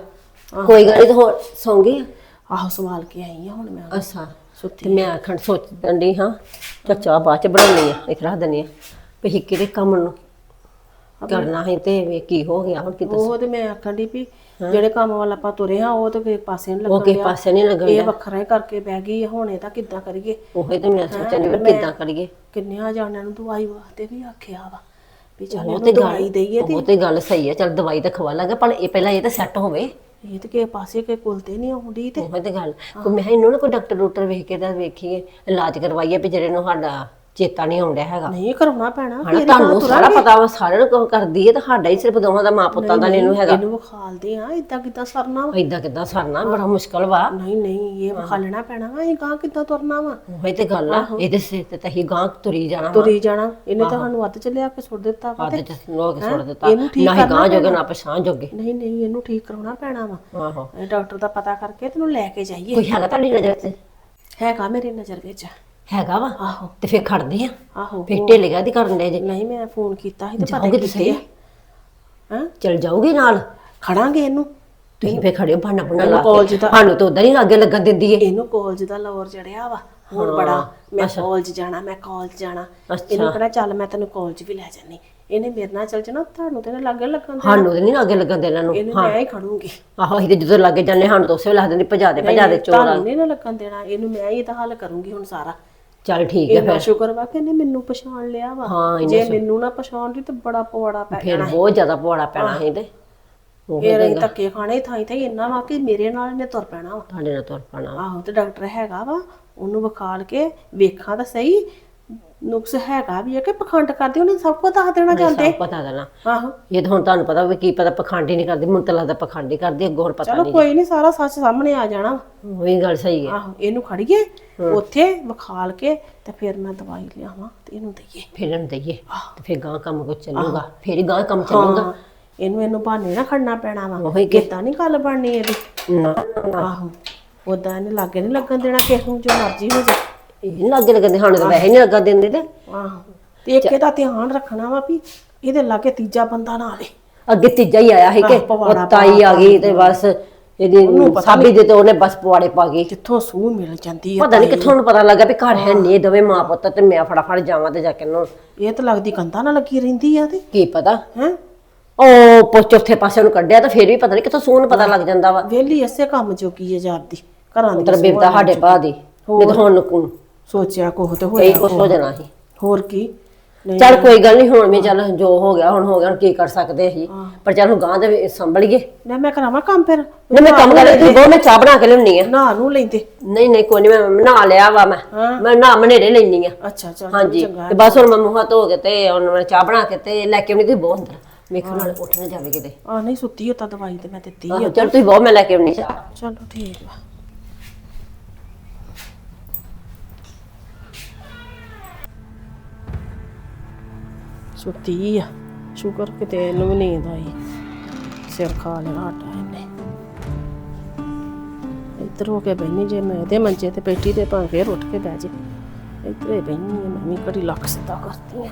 ਕੋਈ ਗੱਲ ਨਹੀਂ ਤੇ ਹੋਰ ਸੌਂ ਗਈ? ਆਹੋ ਸਵਾਲ ਕੇ ਆਈ ਆ ਹੁਣ ਮੈਂ। ਅੱਛਾ। ਤੇ ਮੈਂ ਆਖਣ ਸੋਚਣ ਡਈ ਹਾਂ ਚਾਹ ਬਾਅਦ ਚ ਬਣਾਉਣੀ ਆ ਇੱਕ ਰੱਖ ਦਿੰਦੀ ਆ ਵੀ ਅਸੀਂ ਕਿਹੜੇ ਕੰਮ ਨੂੰ ਕਰਨਾ ਹੈ ਤੇ ਵੀ ਕੀ ਹੋ ਗਿਆ ਹੁਣ ਕਿਤੇ ਉਹ ਤੇ ਮੈਂ ਆਖਣ ਦੀ ਵੀ ਜਿਹੜੇ ਕੰਮ ਵੱਲ ਆਪਾਂ ਤੁਰੇ ਹਾਂ ਉਹ ਤੇ ਕਿਸੇ ਪਾਸੇ ਨਹੀਂ ਉਹ ਲੱਗਣ ਕਿਸੇ ਡਿਆ। ਪਾਸੇ ਨਹੀਂ ਲੱਗਣ ਇਹ ਡਿਆ। ਵੱਖਰਾ ਹੀ ਕਰਕੇ ਬਹਿ ਗਈ ਆ, ਹੁਣ ਇਹਦਾ ਕਿੱਦਾਂ ਕਰੀਏ? ਉਹੀ ਤੇ ਮੈਂ ਸੋਚਣ ਡਈ ਵੀ ਕਿੱਦਾਂ ਕਰੀਏ। ਕਿੰਨਿਆਂ ਜਾਣਿਆਂ ਨੂੰ ਦਵਾਈ ਵਾਸਤੇ ਵੀ ਆਖਿਆ ਵਾ ਵੀ ਚੱਲ ਉਹ ਇਹਨੂੰ ਤੇ ਦਵਾਈ ਗੱਲ ਦੇਈਏ ਤੇ ਉਹ ਤੇ ਗੱਲ ਸਹੀ ਹੈ ਚਲ ਦਵਾਈ ਤਾਂ ਖਵਾ ਲਾਂਗੇ ਪਰ ਇਹ ਪਹਿਲਾਂ ਇਹ ਤਾਂ ਸੈੱਟ ਹੋਵੇ। ਇਹ ਤੇ ਕਿਸੇ ਪਾਸੇ ਕੇ ਕੁਲ ਤੇ ਨਹੀਂ ਆਉਂਦੀ ਤੇ ਉਹ ਤੇ ਗੱਲ। ਕੋਈ ਮੈਂ ਕਿਹਾ ਇਹਨੂੰ ਨਾ ਕੋਈ ਡਾਕਟਰ ਡਾਕਟਰ ਵੇਖ ਕੇ ਤਾਂ ਵੇਖੀਏ, ਇਲਾਜ ਕਰਵਾਈਏ ਵੀ ਜਿਹੜੇ ਨੂੰ ਸਾਡਾ ਚੇਤਾ ਨਹੀਂ ਆਉਂਦਾ ਹੈਗਾ। ਨਹੀਂ ਕਰਾਉਣਾ ਪੈਣਾ ਹਣਾ ਤੁਹਾਨੂੰ ਸਾਰਾ ਪਤਾ ਵਾ ਸਾਰਿਆਂ ਨੂੰ ਕੰਮ ਕਰਦੀ ਹੈ ਤੇ ਸਾਡਾ ਹੀ ਸਿਰਫ ਦੋਵਾਂ ਦਾ ਮਾਂ ਪੁੱਤਾਂ ਦਾ ਇਹਨੂੰ ਹੈਗਾ। ਇਹਨੂੰ ਵਿਖਾਲਦੇ ਆ ਇਦਾਂ ਕਿੱਦਾਂ ਸਰਨਾ ਵਾ? ਏਦਾਂ ਕਿੱਦਾਂ ਸਰਨਾ ਬੜਾ ਮੁਸ਼ਕਲ ਵਾ। ਨਹੀਂ ਨਹੀਂ ਇਹ ਵਿਖਾਲਣਾ ਪੈਣਾ ਵਾ ਇਹ ਗਾਂ ਕਿੱਦਾਂ ਤੁਰਨਾ ਵਾ? ਉਹੀ ਤੇ ਗੱਲ ਆ ਇਹਦੇ ਸਿਰ ਤੇ ਤਾਂ ਹੀ ਗਾਂ ਤੁਰੀ ਜਾਣਾ। ਤੁਰੀ ਜਾਣਾ ਇਹਨੇ ਤਾਂ ਸਾਨੂੰ ਅੱਧ ਚ ਲਿਆ ਕੇ ਸੁੱਟ ਦਿੱਤਾ ਵਾ ਅੱਧ ਚ ਲੋਕ ਸੁੱਟ ਦਿੱਤਾ। ਨਾ ਹੀ ਗਾਂ ਜੋਗੇ ਨਾ ਪਛਾਣ ਜੋਗੇ। ਨਹੀਂ ਨਹੀਂ ਇਹਨੂੰ ਠੀਕ ਕਰਾਉਣਾ ਪੈਣਾ ਵਾ। ਆਹੋ। ਡਾਕਟਰ ਦਾ ਪਤਾ ਕਰਕੇ ਤੈਨੂੰ ਲੈ ਕੇ ਜਾਈਏ। ਕੋਈ ਹੈਗਾ ਤੁਹਾਡੀ ਨਜ਼ਰ 'ਚ ਹੈਗਾ ਮੇਰੀ ਨਜ਼ਰ ਵਿੱਚ। ਹੈਗਾ ਵਾ ਆਹੋ। ਤੇ ਫਿਰ ਖੜਦੇ ਆ। ਆਹੋ ਫਿਰ ਢਿੱਲ ਗਿਆ ਦੀ ਕਰਨ ਦੇ ਜੇ। ਨਹੀਂ ਮੈਂ ਫੋਨ ਕੀਤਾ ਸੀ ਤੇ ਪਤਾ ਜਾਓਗੇ ਤੇ ਸਹੀ ਹਾਂ? ਚਲ ਜਾਓਗੇ ਨਾਲ? ਖੜਾਂਗੇ ਇਹਨੂੰ। ਤੁਸੀਂ ਫੇ ਖੜੇ ਹੋ ਇਹਨੂੰ ਲਾ ਕਾਲਜ ਕੇ ਦਾ- ਸਾਨੂੰ ਤਾਂ ਉਦਾਂ ਹੀ ਲਾਗੇ ਲੱਗਣ ਦਿੰਦੀ ਏ। ਇਹਨੂੰ ਕਾਲਜ ਦਾ ਲੋਰ ਚੜਿਆ ਵਾ। ਹੁਣ ਬੜਾ ਮੈਂ ਕਾਲਜ ਜਾਣਾ ਮੈਂ ਕਾਲਜ ਜਾਣਾ। ਇਹਨੂੰ ਕਹਿੰਦਾ ਚੱਲ ਮੈਂ ਤੈਨੂੰ ਕਾਲਜ ਵੀ ਲੈ ਜਾਨੀ ਇਹਨੇ ਮੇਰੇ ਨਾਲ ਚੱਲ ਜਾਣਾ ਤੁਹਾਨੂੰ ਤੇ ਲੱਗੇ ਲੱਗਣ ਦੇ ਸਾਨੂੰ ਤਾਂ ਨਹੀਂ ਲਾਗੇ ਲੱਗਣ ਦੇਣਾ ਇਹਨਾਂ। ਨੂੰ ਇਹਨੂੰ ਮੈਂ ਹੀ। ਖੜੂੰਗੀ। ਆਹੋ ਅਸੀਂ ਤੇ ਜਦੋਂ ਲੱਗੇ ਜਾਂਦੇ ਸਾਨੂੰ ਤਾਂ ਉਸੇ ਵੇਲੇ ਦਿੰਦੀ ਭਜਾ ਦੇ ਭਜਾ ਦੇ ਚੋਰ ਤੁਹਾਨੂੰ ਨਹੀਂ ਨਾ ਲੱਗਣ ਦੇਣਾ। ਇਹਨੂੰ ਮੈਂ ਹੀ ਤਾਂ ਹੱਲ ਕਰੂੰਗੀ ਹੁਣ ਸਾਰਾ। ਚੱਲ ਠੀਕ ਹੈ ਇੰਨਾ ਸ਼ੁਕਰ ਵਾ ਕਿ ਇਹਨੇ ਮੈਨੂੰ ਪਛਾਣ ਲਿਆ ਵਾ। ਹਾਂ ਜੇ ਮੈਨੂੰ ਨਾ ਪਛਾਣ ਲਈ ਤੇ ਬੜਾ ਪਵਾੜਾ ਪੈ ਫਿਰ ਬਹੁਤ ਜ਼ਿਆਦਾ ਪਵਾੜਾ ਪੈਣਾ ਸੀ ਤੇ ਉਹ ਫੇਰ ਅਸੀਂ ਧੱਕੇ ਖਾਣੇ ਥਾਈ ਥਾਈ ਇੰਨਾ ਵਾ ਕਿ ਮੇਰੇ ਨਾਲ ਇਹਨੇ ਤੁਰ ਪੈਣਾ ਵਾ। ਤੁਹਾਡੇ ਨਾਲ ਤੁਰ ਪੈਣਾ ਆਹੋ ਤੇ ਡਾਕਟਰ ਹੈਗਾ ਵਾ ਉਹਨੂੰ ਵਿਖਾਲ ਕੇ ਵੇਖਾਂ ਤਾਂ ਸਹੀ ਨੁਕਸ ਹੈਗਾ ਵੀ ਹੈ ਕਿ ਪਖੰਡ ਕਰਦੇ ਉਹਨੇ ਸਭ ਕੁਝ ਦੱਸ ਦੇਣਾ ਜਾਂਦੇ ਸਭ ਪਤਾ ਦੇਣਾ। ਆਹੋ। ਇਹ ਤਾਂ ਹੁਣ ਤੁਹਾਨੂੰ ਪਤਾ ਵੀ ਕੀ ਪਤਾ ਪਖੰਡ ਹੀ ਨਹੀਂ ਕਰਦੀ ਮੈਨੂੰ ਤਾਂ ਲੱਗਦਾ ਪਖੰਡ ਹੀ ਕਰਦੀ ਅੱਗੋਂ ਹੋਰ ਪਤਾ ਚਲੋ ਨਹੀਂ। ਕੋਈ ਨਹੀਂ ਸਾਰਾ ਸੱਚ ਸਾਹਮਣੇ ਆ ਜਾਣਾ। ਉਹੀ ਗੱਲ ਸਹੀ ਹੈ। ਆਹੋ ਇਹਨੂੰ ਖੜੀਏ ਉੱਥੇ ਵਿਖਾਲ ਕੇ ਤੇ ਫਿਰ ਮੈਂ ਦਵਾਈ ਲਿਆਵਾਂ ਤੇ ਇਹਨੂੰ ਦਈਏ। ਫਿਰ ਇਹਨੂੰ ਦਈਏ ਤੇ ਫਿਰ ਗਾਂ ਕੰਮ ਕੋ ਚੱਲੂਗਾ ਫਿਰ ਹੀ ਗਾਂ ਕੰਮ ਚੱਲੂਗਾ। ਇਹਨੂੰ ਇਹਨੂੰ ਬਹਾਨੇ ਨਾ ਖੜਨਾ ਪੈਣਾ ਵਾ। ਉਹੀ ਕਿ ਕਿਤਾ ਨਹੀਂ ਗੱਲ ਬਣਨੀ ਇਹਦੀ। ਨਾ ਨਾ, ਆਹੋ ਉਦਾਂ ਇਹਨੇ ਲਾਗੇ ਨਹੀਂ ਲੱਗਣ ਦੇਣਾ ਕਿਸੇ ਨੂੰ ਜੋ ਮਰਜ਼ੀ ਹੋ ਜਾ ਇਹ ਨੀ ਲੱਗੇ ਸਾਨੂੰ ਤਾਂ ਵੈਸੇ ਨਹੀਂ ਲੱਗਾ ਦਿੰਦੇ ਤੇ। ਆਹੋ। ਤੇ ਇੱਕ ਇਹਦਾ ਧਿਆਨ ਰੱਖਣਾ ਵਾ ਵੀ ਇਹਦੇ ਲਾਗੇ ਤੀਜਾ ਬੰਦਾ ਨਾ ਆਵੇ। ਅੱਗੇ ਤੀਜਾ ਹੀ ਆਇਆ ਸੀ ਕਿ ਆਹ, ਪਵਾੜਾ ਉਹ ਤਾਈ ਆ ਗਈ ਤੇ ਬਸ ਇਹਦੀ ਸਾਬੀ ਦੇ ਤੇ ਉਹਨੇ ਬਸ ਪਵਾੜੇ ਪਾ ਗਈ ਜਿੱਥੋਂ ਸੂਹ ਮਿਲ ਜਾਂਦੀ ਆ ਪਤਾ ਨਹੀਂ ਕਿੱਥੋਂ ਨੂੰ ਪਤਾ ਲੱਗਾ ਵੀ ਘਰ ਹੈ ਨਹੀਂ ਦੋਵੇਂ ਮਾਂ ਪੁੱਤ ਤੇ ਮੈਂ ਫਟਾਫਟ ਜਾਵਾਂ ਤੇ ਜਾ ਕੇ ਨੂੰ ਇਹ ਤਾਂ ਲੱਗਦੀ ਕੰਧਾਂ ਨਾਲ ਲੱਗੀ ਰਹਿੰਦੀ ਆ ਤੇ। ਕੀ ਪਤਾ? ਹੈ? ਉਹ ਪੁੱਛ ਚੌਥੇ ਪਾਸੇ ਨੂੰ ਕੱਢਿਆ ਤਾਂ ਫਿਰ ਵੀ ਪਤਾ ਨਹੀਂ ਕਿੱਥੋਂ ਸੂਨ ਪਤਾ ਲੱਗ ਜਾਂਦਾ ਵਾ। ਵੇਲੀ ਇਸੇ ਕੰਮ ਜੋਗੀ ਹੈ ਜਾਪਦੀ। ਘਰਾਂ ਦੀ ਤਰ ਬਿਰਦਾ ਸਾਡੇ ਭਾ ਦੀ। ਨਹੀਂ ਤਾਂ ਹੁਣ ਨੂੰ ਸੋਚਿਆ ਕੋਹ ਤੇ ਕਈ ਹੋਇਆ ਕੁਛ ਹੋ ਜਾਣਾ ਸੀ। ਹੋਰ ਕੀ? ਨਹੀਂ ਚੱਲ ਕੋਈ ਗੱਲ ਨਹੀਂ ਹੁਣ ਵੀ ਚੱਲ ਜੋ ਹੋ ਗਿਆ ਹੁਣ ਹੋ ਗਿਆ ਹੁਣ ਕੀ ਕਰ ਸਕਦੇ ਅਸੀਂ। ਪਰ ਚੱਲ ਹੁਣ ਗਾਂ ਦੇ ਸੰਭਲੀਏ ਲੈ ਮੈਂ ਕਰਾਵਾਂ ਕੰਮ ਫਿਰ? ਨਹੀਂ ਮੈਂ ਕੰਮ ਕਰ ਲਈ। ਬਹੁਤ ਮੈਂ ਚਾਹ ਬਣਾ ਕੇ ਲਿਆਉਣੀ ਆ। ਨਾ ਨੂੰ ਲੈਂਦੇ। ਨਹੀਂ ਨਹੀਂ ਕੋਈ ਨਹੀਂ ਮੈਂ ਨਹਾ ਲਿਆ ਵਾ ਮੈਂ। ਮੈਂ ਨਹਾ ਮਨੇਰੇ ਲੈਣੀ ਆ। ਅੱਛਾ ਚੱਲ ਹਾਂਜੀ। ਤੇ ਬਸ ਹੁਣ ਮੈਂ ਮੂੰਹ ਧੋ ਕੇ ਤੇ ਹੁਣ ਮੈਂ ਚਾਹ ਬਣਾ ਕੇ ਤੇ ਲੈ ਕੇ ਆਉਣੀ ਕਿ ਬਹੁਤ ਅੰਦਰ। ਵੇਖੋ ਨਾਲ ਉੱਠ ਨਾ ਜਾਵੇ ਕਿਤੇ। ਆ ਨਹੀਂ ਸੁੱਤੀ ਹੋ ਤਾਂ ਦਵਾਈ ਤੇ ਮੈਂ ਦਿੱਤੀ ਆਹੋ, ਚੱਲ ਤੁਸੀਂ ਬਹੁਤ ਮੈਂ ਲੈ ਕੇ ਆਉਣੀ ਚਲੋ ਠੀਕ ਵਾ ਸੁੱਤੀ ਆ। ਸ਼ੁਕਰ ਕਿਤੇ ਇਹਨੂੰ ਵੀ ਨੀਂਦ ਆਈ। ਸਿਰ ਖਾ ਲੈਣਾ ਆਟਾ ਇਹਨੇ। ਇੱਧਰ ਹੋ ਕੇ ਬੈਣੀ ਜੇ ਮੈਂ ਇਹਦੇ ਮੰਜੇ ਤੇ ਬੈਠੀ ਤੇ ਭਾਵੇਂ ਫੇਰ ਉੱਠ ਕੇ ਬਹਿ ਜੇ। ਇੱਧਰ ਹੀ ਬੈਣੀ ਮੈਂ ਵੀ ਘੜੀ ਲੱਕ ਸਿੱਧਾ ਕਰਦੀ ਆ।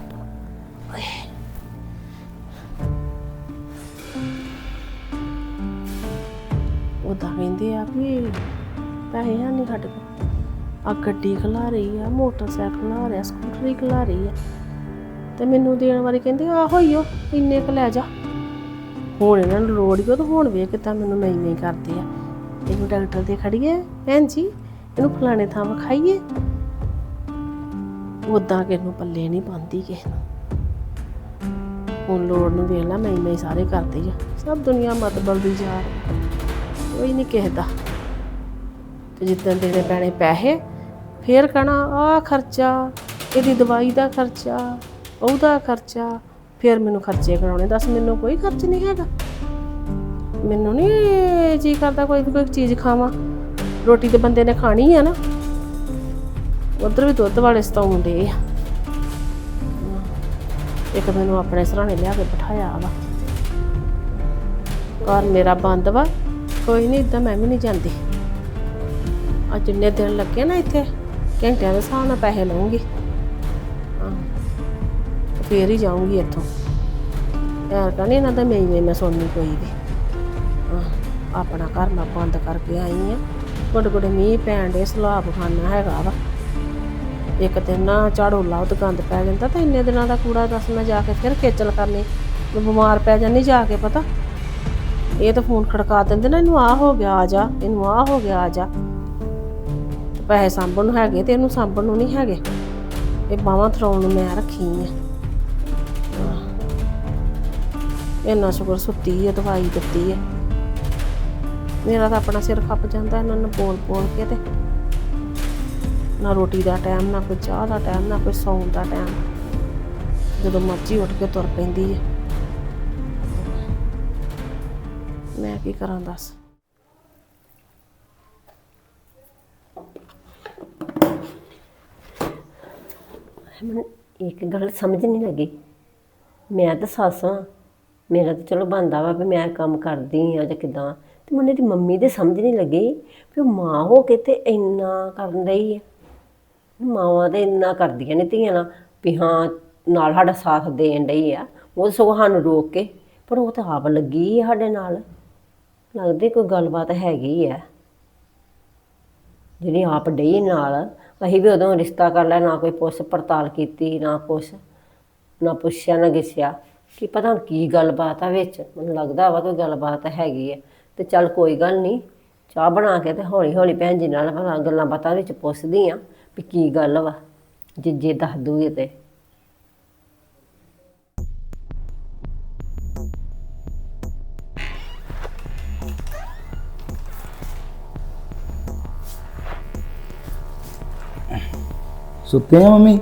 ਉਦਾਂ ਕਹਿੰਦੇ ਆ ਵੀ ਪੈਸੇ ਹੈ ਨਹੀਂ ਸਾਡੇ ਕੋਲ। ਆ ਗੱਡੀ ਖਲਾ ਰਹੀ ਆ, ਮੋਟਰਸਾਈਕਲ ਖਲਾ ਰਿਹਾ ਸਕੂਟਰੀ ਖਲਾ ਰਹੀ ਆ। ਤੇ ਮੈਨੂੰ ਦੇਣ ਵਾਲੀ ਕਹਿੰਦੇ, ਆਹੋ ਹੀ ਓ, ਇੰਨੇ ਕੁ ਲੈ ਜਾ। ਹੁਣ ਇਹਨਾਂ ਨੂੰ ਲੋੜ ਹੀ ਉਹ ਤਾਂ ਹੁਣ ਵੇਖ ਕਿਤਾ ਮੈਨੂੰ ਨਹੀਂ ਨਹੀਂ ਕਰਦੇ ਆ। ਇਹਨੂੰ ਡਾਕਟਰ ਦੇ ਖੜੀਏ, ਭੈਣ ਜੀ, ਇਹਨੂੰ ਫਲਾਣੇ ਥਾਂ ਵਿਖਾਈਏ। ਉਦਾਂ ਕਿ ਇਹਨੂੰ ਪੱਲੇ ਨਹੀਂ ਪਾਉਂਦੀ ਕਿਸੇ ਨੂੰ। ਹੁਣ ਲੋੜ ਨੂੰ ਵੇਖ ਲਾ, ਮੈਂ ਮੈਂ ਸਾਰੇ ਕਰਦੇ ਆ। ਸਭ ਦੁਨੀਆ ਮਤਬਲ ਬਲਦੀ ਜਾ ਕੋਈ ਨਹੀਂ ਕਿਸੇ ਦਾ। ਤੇ ਜਿੱਦਾਂ ਦੇਣੇ ਪੈਣੇ ਪੈਸੇ, ਫੇਰ ਕਹਣਾ ਆ ਖਰਚਾ, ਇਹਦੀ ਦਵਾਈ ਦਾ ਖਰਚਾ ਉਹਦਾ ਖਰਚਾ ਫਿਰ ਮੈਨੂੰ ਖਰਚੇ ਕਰਾਉਣੇ। ਦੱਸ, ਮੈਨੂੰ ਕੋਈ ਖਰਚ ਨਹੀਂ ਹੈਗਾ। ਮੈਨੂੰ ਨਹੀਂ ਜੀ ਕਰਦਾ ਕੋਈ ਵੀ ਕੋਈ ਚੀਜ਼ ਖਾਵਾਂ। ਰੋਟੀ ਤੇ ਬੰਦੇ ਨੇ ਖਾਣੀ ਆ ਨਾ। ਉਧਰ ਵੀ ਦੁੱਧ ਵਾਲੇ ਸਤਾਉਂਦੇ ਆ। ਇੱਕ ਮੈਨੂੰ ਆਪਣੇ ਸਰਾਣੇ ਲਿਆ ਕੇ ਬਿਠਾਇਆ ਵਾ। ਘਰ ਮੇਰਾ ਬੰਦ ਵਾ। ਕੋਈ ਨਹੀਂ ਇਦਾਂ ਮੈਂ ਵੀ ਨਹੀਂ ਜਾਂਦੀ। ਅੱਜ ਜਿੰਨੇ ਦਿਨ ਲੱਗੇ ਨਾ ਇੱਥੇ, ਘੰਟਿਆਂ ਦੇ ਹਿਸਾਬ ਨਾਲ ਪੈਸੇ ਲਵਾਂਗੀ ਫੇਰ ਹੀ ਜਾਊਂਗੀ ਇੱਥੋਂ। ਯਾਰ ਕਹਿੰਦੀ ਇਹਨਾਂ ਦਾ ਮੈਂ ਮੈਂ ਸੁਣਨੀ ਕੋਈ ਵੀ। ਹਾਂ, ਆਪਣਾ ਘਰ ਮੈਂ ਬੰਦ ਕਰਕੇ ਆਈ ਆ। ਗੋਡੇ ਗੋਡੇ ਮੀਂਹ ਪੈਣ ਦੇ ਸਲਾਬ ਖਾਨਾ ਹੈਗਾ ਵਾ। ਇੱਕ ਦਿਨ ਨਾ ਝਾੜੂ ਲਾਓ ਤੇ ਗੰਦ ਪੈ ਜਾਂਦਾ ਤਾਂ ਇੰਨੇ ਦਿਨਾਂ ਦਾ ਕੂੜਾ ਦੱਸ ਮੈਂ ਜਾ ਕੇ ਫਿਰ ਖੇਚਲ ਕਰਨੀ। ਮੈਂ ਬਿਮਾਰ ਪੈ ਜਾਂਦੀ ਜਾ ਕੇ ਪਤਾ। ਇਹ ਤਾਂ ਫੋਨ ਖੜਕਾ ਦਿੰਦੇ ਨਾ ਇਹਨੂੰ ਆ ਹੋ ਗਿਆ ਆ ਜਾ ਇਹਨੂੰ ਆ ਹੋ ਗਿਆ ਆ ਜਾ। ਪੈਸੇ ਸਾਂਭਣ ਨੂੰ ਹੈਗੇ ਤੇ ਇਹਨੂੰ ਸਾਂਭਣ ਨੂੰ ਨਹੀਂ ਹੈਗੇ। ਇਹ ਬਾਹਾਂ ਥਰਾਉਣ ਨੂੰ ਮੈਂ ਰੱਖੀ ਆ। ਇੰਨਾ ਸ਼ੁਕਰ ਸੁੱਤੀ ਹੈ ਦਵਾਈ ਦਿੱਤੀ ਹੈ ਮੇਰਾ ਤਾਂ ਆਪਣਾ ਸਿਰ ਖੱਪ ਜਾਂਦਾ, ਇਹਨਾਂ ਨੂੰ ਬੋਲ ਬੋਲ ਕੇ ਤੇ। ਨਾ ਰੋਟੀ ਦਾ ਟਾਈਮ, ਨਾ ਕੋਈ ਚਾਹ ਦਾ ਟਾਈਮ, ਨਾ ਕੋਈ ਸੌਣ ਦਾ ਟਾਈਮ। ਜਦੋਂ ਮਰਜ਼ੀ ਉੱਠ ਕੇ ਤੁਰ ਪੈਂਦੀ ਹੈ ਮੈਂ ਕੀ ਕਰਾਂ ਦੱਸ? ਮੈਨੂੰ ਇੱਕ ਗੱਲ ਸਮਝ ਨਹੀਂ ਲੱਗੀ। ਮੈਂ ਤਾਂ ਸੱਸ ਹਾਂ। ਮੇਰਾ ਤਾਂ ਚਲੋ ਬੰਦਾ ਵਾ ਵੀ ਮੈਂ ਕੰਮ ਕਰਦੀ ਆ ਜਾਂ ਕਿਦਾਂ। ਤੇ ਮੈਨੂੰ ਇਹਦੀ ਮੰਮੀ ਦੇ ਸਮਝ ਨਹੀਂ ਲੱਗੀ ਵੀ ਉਹ ਮਾਂ ਹੋ ਕੇ ਤੇ ਇੰਨਾ ਕਰਨ ਰਹੀ ਹੈ ਮਾਵਾਂ ਤੇ ਇੰਨਾ ਕਰਦੀਆਂ ਨੇ ਧੀਆਂ ਨਾਲ ਵੀ ਹਾਂ, ਨਾਲ ਸਾਡਾ ਸਾਥ ਦੇਣ ਡਈ ਆ। ਉਹ ਸਗੋਂ ਸਾਨੂੰ ਰੋਕ ਕੇ, ਪਰ ਉਹ ਤਾਂ ਆਪ ਲੱਗੀ ਆ ਸਾਡੇ ਨਾਲ। ਲੱਗਦੀ ਕੋਈ ਗੱਲਬਾਤ ਹੈਗੀ ਆ। ਜਿਹੜੀ ਆਪ ਡਈ ਨਾਲ, ਅਸੀਂ ਵੀ ਉਦੋਂ ਰਿਸ਼ਤਾ ਕਰ ਲਿਆ, ਨਾ ਕੋਈ ਪੁੱਛ ਪੜਤਾਲ ਕੀਤੀ, ਨਾ ਕੁਛ, ਨਾ ਪੁੱਛਿਆ, ਨਾ ਗਿਸਿਆ ਕੀ ਪਤਾ ਹੁਣ ਕੀ ਗੱਲਬਾਤ ਆ ਵਿੱਚ। ਮੈਨੂੰ ਲੱਗਦਾ ਵਾ ਕੋਈ ਗੱਲਬਾਤ ਹੈਗੀ ਹੈ ਤੇ ਚੱਲ ਕੋਈ ਗੱਲ ਨਹੀਂ ਚਾਹ ਬਣਾ ਕੇ ਤੇ ਹੌਲੀ ਹੌਲੀ ਭੈਣ ਜੀ ਨਾਲ ਭਲਾ ਗੱਲਾਂ ਬਾਤਾਂ ਵਿੱਚ ਪੁੱਛਦੀ ਆ ਵੀ ਕੀ ਗੱਲ ਵਾ ਜੇ ਜੇ ਦੱਸ ਦੂਗੇ ਤੇ। ਸੁੱਤੇ ਆ ਮੰਮੀ?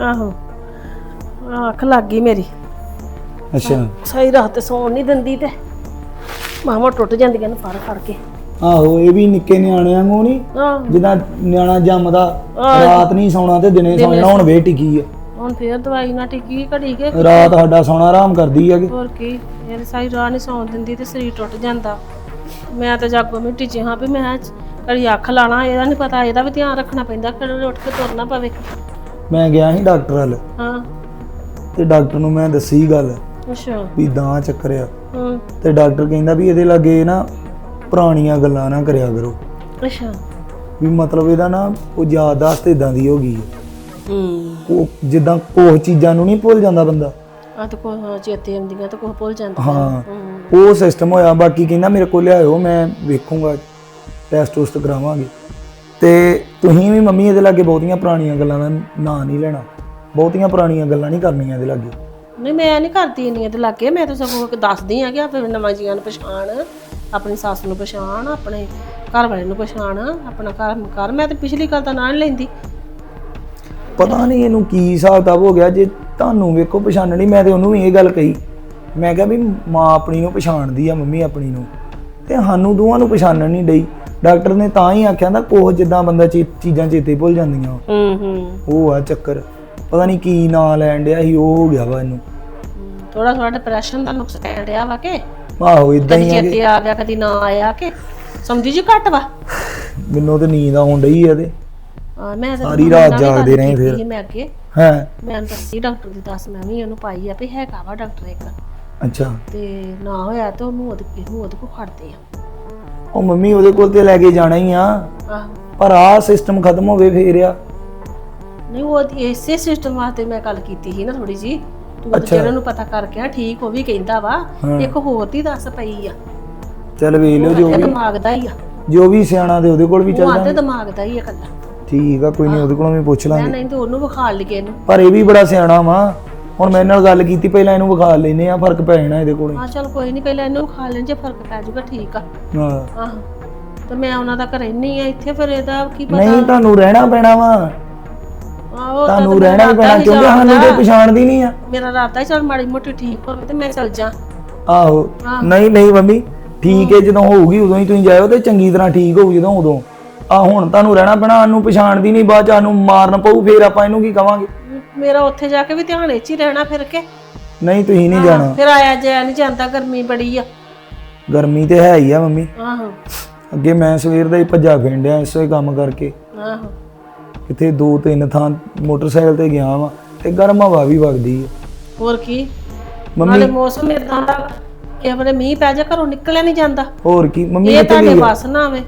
ਆਹ, ਅੱਖ ਲੱਗ ਗਈ ਮੇਰੀ। ਅੱਛਾ। ਸਹੀ ਰਾਤ ਤੇ ਸੌਣ ਨਹੀਂ ਦਿੰਦੀ ਤੇ। ਮਾਵਾ ਟੁੱਟ ਜਾਂਦੀਆਂ ਨੇ ਫੜ ਫੜ ਕੇ। ਆਹੋ ਇਹ ਵੀ ਨਿੱਕੇ ਨਿਆਣਿਆਂ ਵਾਂਗੂ ਨਹੀਂ ਆਹ ਜਿੱਦਾਂ ਨਿਆਣਾ ਜੰਮਦਾ ਰਾਤ ਨਹੀਂ ਸੌਣਾ ਤੇ ਦਿਨੇ ਸੌ ਜਾਣਾ ਹੁਣ ਵੇ ਟਿਕੀ ਆ। ਹੁਣ ਫੇਰ ਦਵਾਈ ਨਾਲ ਟਿੱਕੀ ਘੜੀ ਕੇ ਰਾਤ ਸਾਡਾ ਸੌਣਾ ਆਰਾਮ ਕਰਦੀ ਆ ਕਿ ਹੋਰ ਕੀ ਇਹ ਸਾਰੀ ਰਾਤ ਨਹੀਂ ਸੌਣ ਦਿੰਦੀ ਤੇ ਸਰੀਰ ਟੁੱਟ ਜਾਂਦਾ। ਮੈਂ ਤਾਂ ਜਾਗੋ ਮਿੱਟੀ ਚ ਹਾਂ ਵੀ ਮੈਂ ਕੜੀ ਅੱਖ ਲਾਣਾ ਇਹਦਾ ਨਹੀਂ ਪਤਾ ਇਹਦਾ ਵੀ ਧਿਆਨ ਰੱਖਣਾ ਪੈਂਦਾ ਕਿਹੜੇ ਉੱਠ ਕੇ ਤੁਰਨਾ ਪਵੇ। ਮੈਂ ਗਿਆ ਸੀ ਡਾਕਟਰ ਵੱਲ। ਹਾਂ। ਤੇ ਡਾਕਟਰ ਨੂੰ ਮੈਂ ਦੱਸੀ ਗੱਲ ਅੱਛਾ। ਵੀ ਦਾਂ ਚੱਕਰ ਆ। ਹੂੰ। ਤੇ ਡਾਕਟਰ ਕਹਿੰਦਾ ਵੀ ਇਹਦੇ ਲਾਗੇ ਨਾ ਪੁਰਾਣੀਆਂ ਗੱਲਾਂ ਨਾ ਕਰਿਆ ਕਰੋ। ਅੱਛਾ। ਵੀ ਮਤਲਬ ਇਹਦਾ ਨਾ ਉਹ ਯਾਦਦਾਸ਼ਤ ਇਦਾਂ ਦੀ ਹੋ ਗਈ ਹੈ ਹੂੰ। ਉਹ ਜਿੱਦਾਂ ਕੋਹ ਚੀਜ਼ਾਂ ਨੂੰ ਨਹੀਂ ਭੁੱਲ ਜਾਂਦਾ ਬੰਦਾ। ਆ ਤਾਂ ਕੋਈ ਹਾਂ ਚੇਤੇ ਆਉਂਦੀਆਂ ਤਾਂ ਕੋਈ ਭੁੱਲ ਜਾਂਦਾ। ਹਾਂ। ਹੂੰ। ਉਹ ਸਿਸਟਮ ਹੋਇਆ ਬਾਕੀ ਕਹਿੰਦਾ ਮੇਰੇ ਕੋਲ ਲਿਆਇਓ ਮੈਂ ਵੇਖੂੰਗਾ ਟੈਸਟ ਟੂਸਟ ਕਰਾਵਾਂਗੇ। ਤੇ ਤੁਸੀਂ ਵੀ ਮੰਮੀ ਇਹਦੇ ਲਾਗੇ ਬਹੁਤੀਆਂ ਪੁਰਾਣੀਆਂ ਗੱਲਾਂ ਦਾ ਨਾਂ ਨਹੀਂ ਲੈਣਾ। ਬਹੁਤੀਆਂ ਪੁਰਾਣੀਆਂ ਗੱਲਾਂ ਨਹੀਂ ਕਰਨੀਆਂ ਇਹਦੇ ਲਾਗੇ। ਨਹੀਂ ਮੈਂ ਨਹੀਂ ਕਰਦੀ ਇੰਨੀਆਂ ਤੇ ਲੱਗੇ। ਮੈਂ ਤਾਂ ਸਗੋਂ ਇੱਕ ਦੱਸਦੀ ਆ ਕਿ ਆਪਣੇ ਨਵਾਂ ਜੀਆਂ ਨੂੰ ਪਛਾਣ ਆਪਣੀ ਸੱਸ ਨੂੰ ਪਛਾਣ ਆਪਣੇ ਘਰ ਵਾਲੇ ਨੂੰ ਪਛਾਣ ਆਪਣਾ ਘਰ ਕਰ ਮੈਂ ਤਾਂ ਪਿਛਲੀ ਗੱਲ ਤਾਂ ਨਾਂ ਨਹੀਂ ਲੈਂਦੀ। ਪਤਾ ਨਹੀਂ ਇਹਨੂੰ ਕੀ ਹਿਸਾਬ ਕਿਤਾਬ ਹੋ ਗਿਆ ਜੇ ਤੁਹਾਨੂੰ ਵੇਖੋ ਪਛਾਣਨੀ ਮੈਂ ਤੇ ਉਹਨੂੰ ਵੀ ਇਹ ਗੱਲ ਕਹੀ। ਮੈਂ ਕਿਹਾ ਵੀ ਮਾਂ ਆਪਣੀ ਨੂੰ ਪਛਾਣਦੀ ਆ ਮੰਮੀ ਆਪਣੀ ਨੂੰ। ਤੇ ਸਾਨੂੰ ਦੋਵਾਂ ਨੂੰ ਪਛਾਣਨ ਨਹੀਂ ਡਈ। ਡਾਕਟਰ ਨੇ ਤਾਂ ਹੀ ਆਖਿਆ ਨਾ ਕੋਹ ਜਿੱਦਾਂ ਬੰਦਾ ਚੀ- ਚੀਜ਼ਾਂ ਚੇਤੇ ਭੁੱਲ ਜਾਂਦੀਆਂ। ਹੂੰ ਹੂੰ। ਉਹ ਆ ਚੱਕਰ। ਪਤਾ ਨਹੀਂ ਕੀ ਨਾਂ ਲੈਣ ਡਿਆ ਸੀ ਉਹ ਹੋ ਗਿਆ ਵਾ ਇਹਨੂੰ। ਥੋੜਾ ਥੋੜਾ ਡਿਪਰੈਸ਼ਨ ਦਾ ਨੁਕਸ ਪੈ ਰਿਹਾ ਵਾ ਕਿ। ਆਹੋ ਇਦਾਂ ਕਦੀ ਹੀ ਆ ਕਿ ਚੇਤੇ ਆ ਗਿਆ ਕਦੀ ਨਾ ਆਇਆ ਕਿ। ਸਮਝੀ ਜੀ ਘੱਟ ਵਾ? ਮੈਨੂੰ ਤੇ ਨੀਂਦ ਆਉਣ ਡਈ ਆ ਤੇ। ਹਾਂ, ਮੈਂ ਤਾਂ ਸਾਰੀ ਰਾਤ ਜਾਗਦੇ ਰਹੇ ਫਿਰ। ਮੈਂ ਅੱਗੇ। ਹੈ? ਮੈਂ ਉਹਨੂੰ ਦੱਸੀ ਡਾਕਟਰ ਦੀ ਦੱਸ ਮੈਂ ਵੀ ਉਹਨੂੰ ਪਾਈ ਆ ਵੀ ਹੈਗਾ ਵਾ ਡਾਕਟਰ ਇੱਕ। ਅੱਛਾ। ਤੇ ਨਾ ਹੋਇਆ ਤੇ ਉਹਨੂੰ ਉਹਦੇ ਇਹਨੂੰ ਉਹਦੇ ਕੋਲ ਖੜਦੇ ਆ। ਉਹ ਮੰਮੀ ਉਹਦੇ ਕੋਲ ਤੇ ਲੈ ਕੇ ਜਾਣਾ ਹੀ ਆ। ਆਹੋ। ਪਰ ਆਹ ਸਿਸਟਮ ਖਤਮ ਹੋਵੇ ਫੇਰ ਆ। ਨਹੀਂ ਉਹ ਇਸੇ ਸਿਸਟਮ ਵਾਸਤੇ ਮੈਂ ਗੱਲ ਕੀਤੀ ਸੀ ਨਾ ਥੋੜੀ ਜੀ ਤੂੰ ਅੱਛਾ। ਜਿਹੜਾ ਨੂੰ ਪਤਾ ਕਰਕੇ ਆ ਠੀਕ ਉਹ ਵੀ ਕਹਿੰਦਾ ਵਾ। ਹਾਂ। ਇੱਕ ਹੋਰ ਦੀ ਦੱਸ ਪਈ ਆ। ਚੱਲ ਵੇਖ ਲਿਓ ਜੋ ਵੀ ਦਿਮਾਗ ਦਾ ਹੀ ਆ। ਜੋ ਵੀ ਸਿਆਣਾ ਤੇ ਉਹਦੇ ਕੋਲ ਵੀ ਉਹ ਚੱਲ ਆਂਦੇ ਜਾ ਦਿਮਾਗ ਦਾ ਹੀ ਆ ਕੱਲਾ ਠੀਕ ਆ ਕੋਈ ਨਹੀਂ ਉਹਦੇ ਕੋਲੋਂ ਵੀ ਪੁੱਛ ਮੈਂ ਲਾਂਗੇ। ਨਹੀਂ ਤੇ ਉਹਨੂੰ ਵਿਖਾ ਲਈਏ ਇਹਨੂੰ ਪਰ ਇਹ ਵੀ ਬੜਾ ਸਿਆਣਾ ਵਾ। ਹੁਣ ਮੇਰੇ ਨਾਲ ਗੱਲ ਕੀਤੀ ਪਹਿਲਾਂ ਇਹਨੂੰ ਵਿਖਾ ਲੈਨੇ ਆ ਫ਼ਰਕ ਪੈ ਜਾਣਾ ਇਹਦੇ ਕੋਲੇ। ਹਾਂ ਚਲ ਕੋਈ ਨਹੀਂ ਪਹਿਲਾਂ ਇਹਨੂੰ ਵਿਖਾ ਲੈਣ ਜੇ ਫ਼ਰਕ ਪੈ ਜਾਊਗਾ ਠੀਕ ਆ। ਹਾਂ। ਆਹੋ ਤੇ ਮੈਂ ਉਹਨਾਂ ਦਾ ਘਰੇ ਨਹੀਂ ਆ ਇੱਥੇ ਫਿਰ ਇਹਦਾ ਕੀ ਪਤਾ? ਨਹੀਂ ਤੁਹਾਨੂੰ ਰਹਿਣਾ ਪੈਣਾ ਵਾ। ਆਹੋ ਤਾਂ ਤੁਹਾਨੂੰ ਰਹਿਣਾ ਹੀ ਇਰਾਦਾ ਪੈਣਾ ਕਿਉਂਕਿ ਸਾਨੂੰ ਤੇ। ਪਛਾਣਦੀ ਨਹੀਂ ਆ। ਮੇਰਾ ਰਾਤਾ ਹੀ ਚਲ ਮਾੜੀ ਮੋਟੀ ਠੀਕ ਹੋਵੇ ਤੇ ਮੈਂ ਚਲ ਜਾ। ਆਹੋ। ਨਹੀਂ ਨਹੀਂ ਮੰਮੀ ਠੀਕ ਹੈ। ਜਦੋਂ ਹੋਊਗੀ ਉਦੋਂ ਹੀ ਤੁਸੀਂ ਜਾਇਓ ਤੇ ਚੰਗੀ ਤਰ੍ਹਾਂ ਠੀਕ ਹੋਊ ਜਦੋਂ ਉਦੋਂ। ਆ ਹੁਣ ਤੁਹਾਨੂੰ ਰਹਿਣਾ ਪੈਣਾ ਸਾਨੂੰ ਪਛਾਣਦੀ ਨਹੀਂ ਬਾਅਦ ਚ ਸਾਨੂੰ ਮਾਰਨ ਪਊ ਫੇਰ ਆਪਾਂ ਇਹਨੂੰ ਕੀ ਕਵਾਂਗੇ? ਮੇਰਾ ਉੱਥੇ ਜਾ ਕੇ ਵੀ ਧਿਆਨ ਇਹ 'ਚ ਹੀ ਰਹਿਣਾ ਫਿਰ ਕੇ। ਨਹੀਂ ਤੁਸੀਂ ਨਹੀਂ ਜਾਣਾ। ਫਿਰ ਆਇਆ ਜਾਇਆ ਨਹੀਂ ਜਾਂਦਾ ਗਰਮੀ ਬੜੀ ਆ। ਗਰਮੀ ਤੇ ਹੈ ਹੀ ਆ ਮੰਮੀ। ਆਹੋ। ਅੱਗੇ ਮੈਂ ਸਵੇਰ ਦਾ ਹੀ ਭੱਜਾ ਫਿੰਡਿਆ ਇਸੋ ਕੰਮ ਕਰਕੇ। ਆਹੋ। ਕਿਤੇ ਦੋ ਤਿੰਨ ਥਾਂ ਮੋਟਰਸਾਈਕਲ ਤੇ ਗਿਆ ਵਾਂ ਤੇ ਗਰਮ ਹਵਾ ਵੀ ਵਗਦੀ ਹੈ ਹੋਰ ਕੀ? ਮੰਮੀ ਨਾਲੇ ਮੌਸਮ ਇਦਾਂ ਦਾ ਕਿ ਆਪਣੇ ਮੀਂਹ ਪੈ ਜਾ ਘਰੋਂ ਨਿਕਲਿਆ ਨਹੀਂ ਜਾਂਦਾ। ਹੋਰ ਕੀ? ਮੰਮੀ ਇਹ ਕਿੱਥੇ ਤੁਹਾਡੇ ਗਈ ਆ? ਨਾ ਆਵੇ।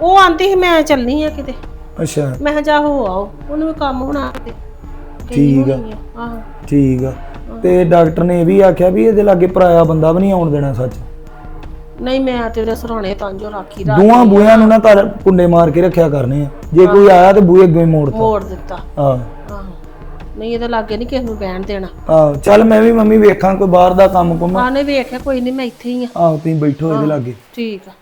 ਉਹ ਆਂਦੀ ਸੀ ਮੈਂ ਚੱਲਣੀ ਆ ਕਿਤੇ। ਅੱਛਾ। ਮੈਂ ਕਿਹਾ ਜਾ ਹੋ ਆਓ। ਉਹਨੂੰ ਵੀ ਕੰਮ ਹੋਣਾ ਕਿਤੇ। ਠੀਕ ਆ। ਆਹੋ। ਠੀਕ ਆ। ਤੇ ਡਾਕਟਰ ਨੇ ਇਹ ਵੀ ਆਖਿਆ ਵੀ ਇਹਦੇ ਲਾਗੇ ਪਰਾਇਆ ਬੰਦਾ ਵੀ ਨਹੀਂ ਆਉਣ ਦੇਣਾ ਸੱਚ। ਨਹੀਂ ਮੈਂ ਤੇਰੇ ਸਰਾਣੇ ਤਾਂ ਜੋ ਰਾਖੀ ਰਾ ਦੋਵਾਂ ਬੂਹਿਆਂ ਨੂੰ ਨਾ ਤਾਰ ਕੁੰਡੇ ਮਾਰ ਕੇ ਰੱਖਿਆ ਕਰਨੇ ਆ। ਜੇ ਕੋਈ ਆਇਆ ਤੇ ਬੂਹੇ ਅੱਗੇ ਮੋੜਤਾ ਮੋੜ ਦਿੱਤਾ। ਆਹੋ ਨਹੀਂ ਇਹਦੇ ਲਾਗੇ ਨਹੀਂ ਕਿਸੇ ਨੂੰ ਬਹਿਣ ਦੇਣਾ। ਆ ਚੱਲ ਮੈਂ ਵੀ ਮੰਮੀ ਵੇਖਾਂ ਕੋਈ ਬਾਹਰ ਦਾ ਕੰਮ ਕੁਮ। ਆਨੇ ਵੇਖਿਆ ਕੋਈ ਨਹੀਂ ਮੈਂ ਇੱਥੇ ਹੀ ਆ। ਆਹ ਤੁਸੀਂ ਬੈਠੋ ਇਹਦੇ ਲਾਗੇ। ਠੀਕ ਆ।